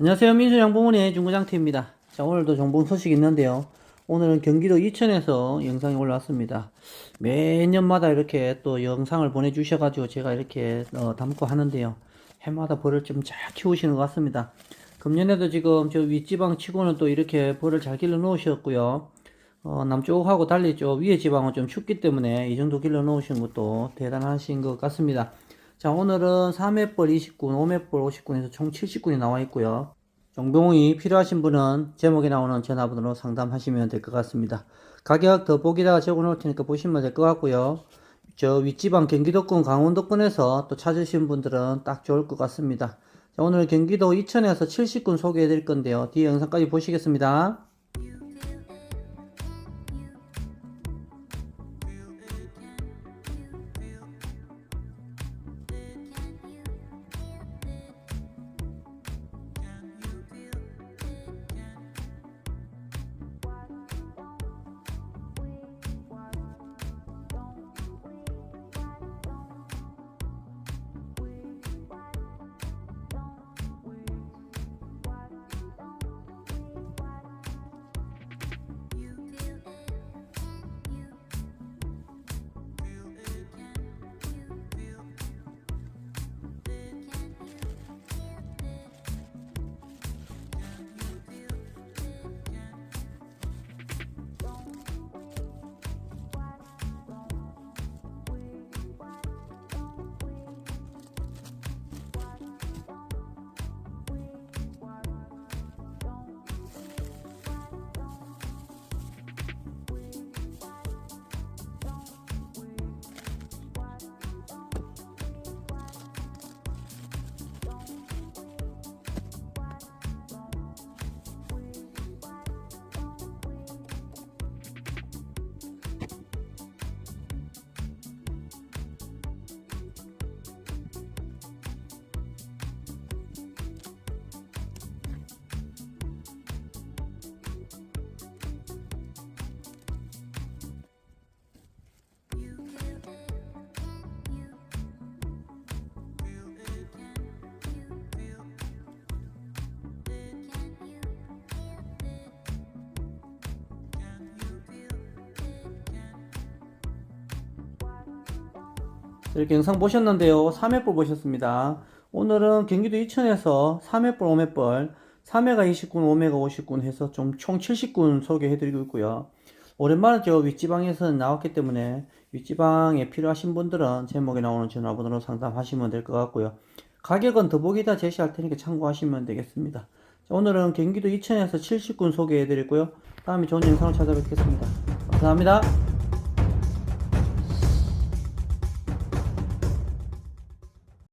안녕하세요. 민수양부문의 중구장태입니다. 자, 오늘도 정보 소식 있는데요. 오늘은 경기도 이천에서 영상이 올라왔습니다. 매년마다 이렇게 또 영상을 보내주셔 가지고 제가 이렇게 어, 담고 하는데요. 해마다 벌을 좀 잘 키우시는 것 같습니다. 금년에도 지금 저 윗지방 치고는 또 이렇게 벌을 잘 길러 놓으셨고요. 어, 남쪽하고 달리 저 위에 지방은 좀 춥기 때문에 이 정도 길러 놓으신 것도 대단하신 것 같습니다. 자, 오늘은 3회벌 29, 5회벌 59에서 총 70군이 나와 있고요. 정봉이 필요하신 분은 제목에 나오는 전화번호로 상담하시면 될 것 같습니다. 가격 더보기다가 적어 놓을 테니까 보시면 될 것 같고요. 저 윗지방 경기도권, 강원도권에서 또 찾으신 분들은 딱 좋을 것 같습니다. 자, 오늘 경기도 이천에서 70군 소개해 드릴 건데요. 뒤에 영상까지 보시겠습니다. 이렇게 영상 보셨는데요. 3회벌 보셨습니다. 오늘은 경기도 이천에서 3회벌, 5회벌, 3회가 20군, 5회가 50군 해서 좀 총 70군 소개해드리고 있고요. 오랜만에 저 윗지방에서 나왔기 때문에 윗지방에 필요하신 분들은 제목에 나오는 전화번호로 상담하시면 될 것 같고요. 가격은 더보기다 제시할 테니까 참고하시면 되겠습니다. 자, 오늘은 경기도 이천에서 70군 소개해드리고요. 다음에 좋은 영상을 찾아뵙겠습니다. 감사합니다.